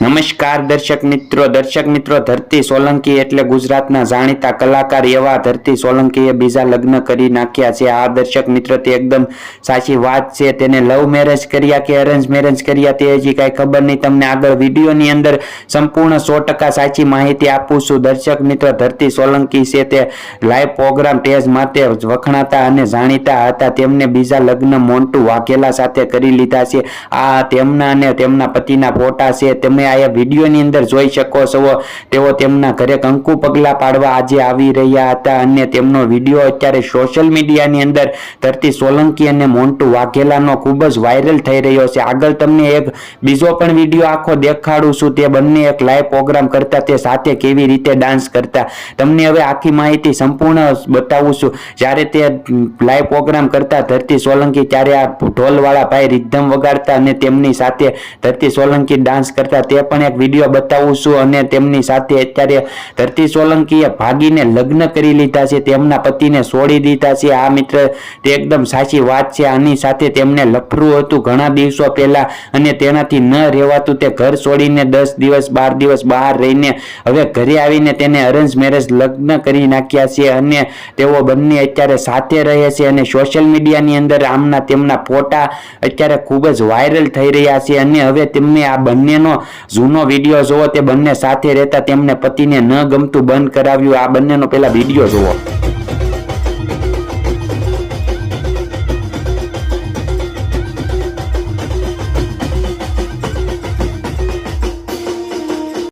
નમસ્કાર દર્શક મિત્રો દર્શક મિત્રો, ધરતી સોલંકી એટલે ગુજરાતના જાણીતા કલાકાર એવા ધરતી સોલંકીએ બીજા લગ્ન કરી નાખ્યા છે. આ દર્શક મિત્રો તે એકદમ સાચી વાત છે. તેને લવ મેરેજ કર્યા કે અરેન્જ મેરેજ કર્યા તે હજી કાંઈ ખબર નહીં. તમને આગળ વિડીયોની અંદર સંપૂર્ણ સો ટકા સાચી માહિતી આપું છું. દર્શક મિત્રો, ધરતી સોલંકી છે તે લાઈવ પ્રોગ્રામ ટેજ માટે વખણાતા અને જાણીતા હતા. તેમને બીજા લગ્ન મોન્ટુ વાઘેલા સાથે કરી લીધા છે. આ તેમના અને તેમના પતિના ફોટા છે. તમે આ વિડીયોની અંદર જોઈ શકો છો. તેઓ તેમના ઘરે કંકુ પગલાં પાડવા આજે આવી રહ્યા હતા અને તેમનો વીડિયો અત્યારે સોશિયલ મીડિયાની અંદર ધરતી સોલંકી અને મોન્ટુ વાઘેલાનો ખૂબ જ વાયરલ થઈ રહ્યો છે. આગળ તમને એક બીજો પણ વીડિયો આખો દેખાડું છું. તે બંને એક લાઈવ પ્રોગ્રામ કરતા, તે સાથે કેવી રીતે ડાન્સ કરતા. તમને હવે આખી માહિતી સંપૂર્ણ બતાવું છું. જ્યારે તે લાઈવ પ્રોગ્રામ કરતા, ધરતી સોલંકી ત્યારે આ ઢોલવાળા ભાઈ રિધમ વગાડતા અને તેમની સાથે ધરતી સોલંકી ડાન્સ કરતા. તે પણ એક વીડિયો બતાવું છું અને તેમની સાથે અત્યારે ધરતી સોલંકીએ ભાગીને લગ્ન કરી લીધા છે. તેમના પતિને છોડી દીધા છે. આ મિત્ર, તે એકદમ સાચી વાત છે. આની સાથે તેમને લફરું હતું ઘણા દિવસો પહેલા અને તેનાથી ન રહેવાતું તે ઘર છોડીને દસ દિવસ, બાર દિવસ બહાર રહીને હવે ઘરે આવીને તેને અરેન્જ મેરેજ લગ્ન કરી નાખ્યા છે અને તેઓ બંને અત્યારે સાથે રહે છે અને સોશિયલ મીડિયાની અંદર આમના તેમના ફોટા અત્યારે ખૂબ જ વાયરલ થઈ રહ્યા છે અને હવે તેમને આ બંનેનો જૂનો વીડિયો જોવો, તે બંને સાથે રહેતા તેમને પતિને ન ગમતું બંધ કરાવ્યું. આ બંનેનો પેલા વીડિયો જોવો.